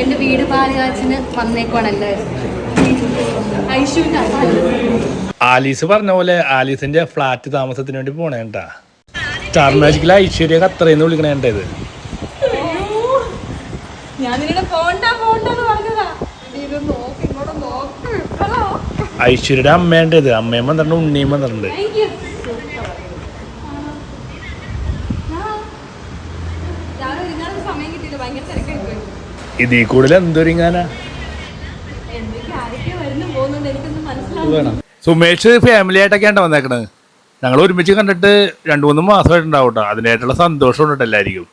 എന്റെ വീട് പാലുകാച്ചിന് വന്നേക്കുവാണ് എല്ലാവരും ഐശുവിന്റെ ആലീസ് പറഞ്ഞ പോലെ ആലീസിന്റെ ഫ്ലാറ്റ് താമസത്തിന് വേണ്ടി പോണേട്ടാ സ്റ്റാർ മാജിക്കിലെ ഐശ്വര്യ ഇത്. നോക്ക് ഹലോ. ഐശ്വര്യയുടെ അമ്മേണ്ടത് അമ്മയും വന്നിട്ടുണ്ട് ഉണ്ണിയും വന്നിട്ടുണ്ട്. സമയം കിട്ടിയില്ല. ഭയങ്കര തിരക്കായി ഇതിൽ കൂടുതൽ എന്തൊരുങ്ങാനാ? സുമേഷ് ഫാമിലി ആയിട്ടൊക്കെയാണ് വന്നേക്കണത്? ഞങ്ങൾ ഒരുമിച്ച് കണ്ടിട്ട് രണ്ടു മൂന്ന് മാസമായിട്ടുണ്ടാവും കേട്ടോ അതിനായിട്ടുള്ള സന്തോഷം ഉണ്ട് എല്ലാവർക്കും?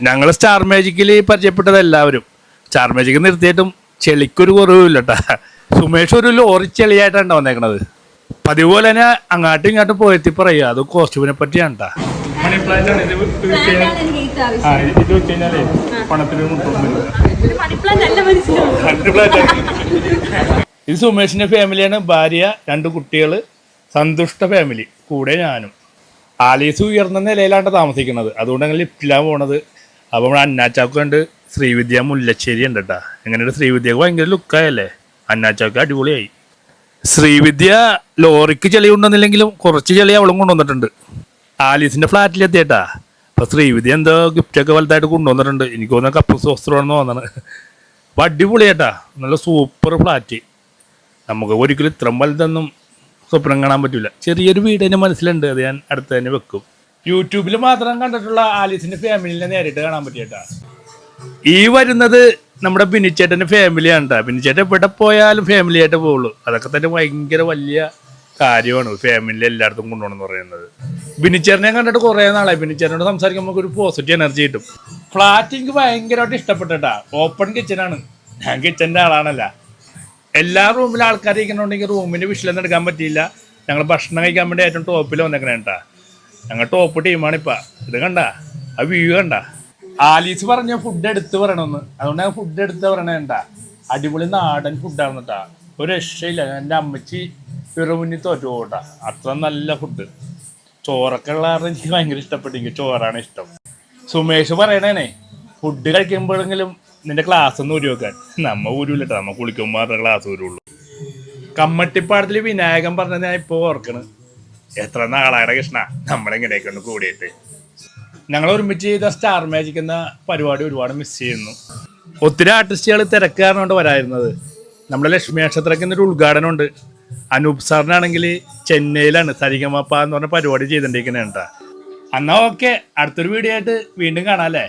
ഞങ്ങൾ സ്റ്റാർ മാജിക്കിൽ പരിചയപ്പെട്ടത് എല്ലാവരും. സ്റ്റാർ മാജിക്ക് നിർത്തിയിട്ടും ചെളിക്കൊരു കുറവില്ല കേട്ടാ സുമേഷ് ഒരു ലോറി ചെളിയായിട്ടാണ് വന്നേക്കണത്. പതിവ് പോലെ തന്നെ അങ്ങാട്ടും ഇങ്ങോട്ടും പോയെത്തി പറയുക. അത് കോസ്റ്റ്യൂമിനെ പറ്റിയാണ് കേട്ടാ മണി പ്ലാന്റ് ആണ് ഇത് വെച്ച് കഴിഞ്ഞാലേ പണത്തിന് സുമേഷിന്റെ ഫാമിലിയാണ് ഭാര്യ രണ്ട് കുട്ടികൾ സന്തുഷ്ട ഫാമിലി കൂടെ ഞാനും. ആലീസ് ഉയർന്ന നിലയിലാണ് താമസിക്കുന്നത്. അതുകൊണ്ട് ഞങ്ങൾ ലിഫ്റ്റിലാണ് പോണത്. അപ്പോൾ നമ്മൾ അന്നാച്ചാക്ക് ഉണ്ട് ശ്രീവിദ്യ മുല്ലശ്ശേരി ഉണ്ട് കേട്ടാ എങ്ങനെയുണ്ട് ശ്രീവിദ്യക്ക് ഭയങ്കര ലുക്കായല്ലേ അന്നാച്ചാക്ക് അടിപൊളിയായി. ശ്രീവിദ്യ ലോറിക്ക് ചെളി കൊണ്ടുവന്നില്ലെങ്കിലും കുറച്ച് ചെളി അവളും കൊണ്ടുവന്നിട്ടുണ്ട്. ആലീസിന്റെ ഫ്ലാറ്റിൽ എത്തിയേട്ടാ. അപ്പൊ ശ്രീവിധി എന്തോ ഗിഫ്റ്റൊക്കെ വലുതായിട്ട് കൊണ്ടുവന്നിട്ടുണ്ട്. എനിക്ക് തോന്നുന്ന കപ്പ് വസ്ത്രമാണെന്ന് തോന്നണത് അപ്പൊ അടിപൊളിയേട്ടാ. നല്ല സൂപ്പർ ഫ്ലാറ്റ് നമുക്ക് ഒരിക്കലും ഇത്രയും വലുതൊന്നും സ്വപ്നം കാണാൻ പറ്റില്ല ചെറിയൊരു വീട് എന്റെ മനസ്സിലുണ്ട്. അത് ഞാൻ അടുത്ത് തന്നെ വെക്കും. യൂട്യൂബിൽ മാത്രം കണ്ടിട്ടുള്ള ആലീസിന്റെ ഫാമിലിനെ നേരിട്ട് കാണാൻ പറ്റിയേട്ടാ. ഈ വരുന്നത് നമ്മുടെ ബിനിച്ചേട്ടന്റെ ഫാമിലിയാണ് കേട്ടോ ബിനിച്ചേട്ടൻ എവിടെ പോയാലും ഫാമിലിയായിട്ട് പോവുള്ളൂ അതൊക്കെ തന്നെ ഭയങ്കര വലിയ കാര്യമാണ്. ഫാമിലി എല്ലായിടത്തും കൊണ്ടുപോകണമെന്ന് പറയുന്നത്. ബിനിച്ചേറിനെ കണ്ടിട്ട് കുറേ നാളായി. ബിനിച്ചേറിനോട് സംസാരിക്കുമ്പോൾ നമുക്ക് ഒരു പോസിറ്റീവ് എനർജി കിട്ടും. ഫ്ലാറ്റ് എനിക്ക് ഭയങ്കരമായിട്ട് ഇഷ്ടപ്പെട്ടിട്ടാ. ഓപ്പൺ കിച്ചനാണ് ഞാൻ കിച്ചന്റെ ആളാണല്ല. എല്ലാ റൂമിലും ആൾക്കാർ ഇരിക്കണമെങ്കിൽ റൂമിന്റെ വിഷലൊന്നും എടുക്കാൻ പറ്റിയില്ല. ഞങ്ങൾ ഭക്ഷണം കഴിക്കാൻ വേണ്ടി ഏറ്റവും ടോപ്പിൽ വന്നേക്കണേ കേട്ടാ ഞങ്ങൾ ടോപ്പ് ടീമാണ് ഇപ്പം. ഇത് കണ്ട? ആ വ്യൂ കണ്ട? ആലീസ് പറഞ്ഞ ഫുഡ് എടുത്ത് പറയണമെന്ന് അതുകൊണ്ട് ഞാൻ ഫുഡ് എടുത്ത് പറയണേണ്ട അടിപൊളി നാടൻ ഫുഡാണ് കേട്ടാ ഒരു രക്ഷയില്ല. എന്റെ അമ്മച്ചി മുന്നിൽ തോറ്റു പോട്ട അത്ര നല്ല ഫുഡ് ചോറൊക്കെ ഉള്ള എനിക്ക് ഭയങ്കര ഇഷ്ടപ്പെട്ടു. എനിക്ക് ചോറാണ് ഇഷ്ടം. സുമേഷ് പറയണേനെ ഫുഡ് കഴിക്കുമ്പോഴെങ്കിലും നിന്റെ ക്ലാസ് ഒന്ന് ഊരി വെക്കാൻ നമ്മ ഊരൂലട്ടോ നമ്മ കുളിക്കുമ്പോൾ മാത്രമേ ക്ലാസ് ഊരുള്ളൂ. കമ്മട്ടിപ്പാടത്തിൽ വിനായകൻ പറഞ്ഞത് ഞാൻ ഇപ്പോൾ ഓർക്കണ്. എത്ര നാളായ കൃഷ്ണ? നമ്മളെങ്ങനെയൊക്കെ ഒന്ന് കൂടിയിട്ട്. ഞങ്ങൾ ഒരുമിച്ച് ചെയ്ത സ്റ്റാർ മാജിക് എന്ന പരിപാടി ഒരുപാട് മിസ് ചെയ്യുന്നു. ഒത്തിരി ആർട്ടിസ്റ്റുകൾ തിരക്കാരനോണ്ട് വരായിരുന്നത് നമ്മുടെ ലക്ഷ്മി നക്ഷത്രക്ക് ഇന്നൊരു ഉദ്ഘാടനം ഉണ്ട് അനൂപ് സാറിനാണെങ്കിൽ ചെന്നൈയിലാണ് സരിഗമപ്പ എന്ന് പറഞ്ഞ പരിപാടി ചെയ്തിട്ടിരിക്കണേട്ടാ എന്നാ ഓക്കെ അടുത്തൊരു വീഡിയോ ആയിട്ട് വീണ്ടും കാണാം അല്ലേ?